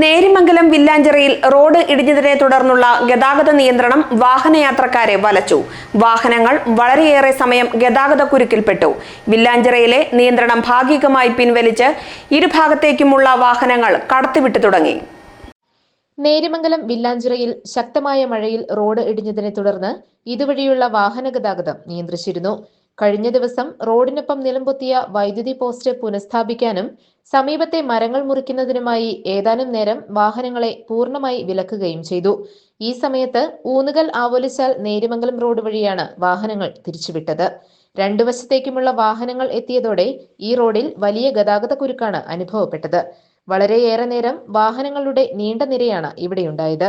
Nerimangalam വില്ലാഞ്ചിറയിൽ road ഇടിഞ്ഞതിനെ തുടർന്നുള്ള ഗതാഗത നിയന്ത്രണം വാഹനയാത്രക്കാരെ വലച്ചു. വാഹനങ്ങൾ വളരെയേറെ സമയം ഗതാഗത കുരുക്കിൽപ്പെട്ടു. വില്ലാഞ്ചിറയിലെ നിയന്ത്രണം ഭാഗികമായി പിൻവലിച്ച് ഇരുഭാഗത്തേക്കുമുള്ള വാഹനങ്ങൾ കടത്തിവിട്ടു തുടങ്ങി. നേരിമംഗലം വില്ലാഞ്ചിറയിൽ ശക്തമായ മഴയിൽ റോഡ് ഇടിഞ്ഞതിനെ തുടർന്ന് ഇതുവഴിയുള്ള വാഹന ഗതാഗതം നിയന്ത്രിച്ചിരുന്നു. കഴിഞ്ഞ ദിവസം റോഡിനൊപ്പം നിലംപൊത്തിയ വൈദ്യുതി പോസ്റ്റ് പുനഃസ്ഥാപിക്കാനും സമീപത്തെ മരങ്ങൾ മുറിക്കുന്നതിനുമായി ഏതാനും നേരം വാഹനങ്ങളെ പൂർണമായി വിലക്കുകയും ചെയ്തു. ഈ സമയത്ത് ഊന്നുകൽ ആവോലിച്ചാൽ നേരിമംഗലം റോഡ് വഴിയാണ് വാഹനങ്ങൾ തിരിച്ചുവിട്ടത്. രണ്ടു വശത്തേക്കുമുള്ള വാഹനങ്ങൾ എത്തിയതോടെ ഈ റോഡിൽ വലിയ ഗതാഗത കുരുക്കാണ് അനുഭവപ്പെട്ടത്. വളരെയേറെ നേരം വാഹനങ്ങളുടെ നീണ്ട നിരയാണ് ഇവിടെയുണ്ടായത്.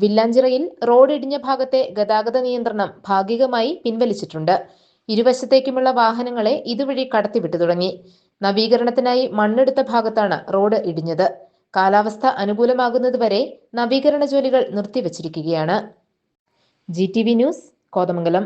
വില്ലാഞ്ചിറയിൽ റോഡ് ഇടിഞ്ഞ ഭാഗത്തെ ഗതാഗത നിയന്ത്രണം ഭാഗികമായി പിൻവലിച്ചിട്ടുണ്ട്. ഇരുവശത്തേക്കുമുള്ള വാഹനങ്ങളെ ഇതുവഴി കടത്തിവിട്ടു തുടങ്ങി. നവീകരണത്തിനായി മണ്ണെടുത്ത ഭാഗത്താണ് റോഡ് ഇടിഞ്ഞത്. കാലാവസ്ഥ അനുകൂലമാകുന്നതുവരെ നവീകരണ ജോലികൾ നിർത്തിവച്ചിരിക്കുകയാണ്. G T V news Kothamangalam.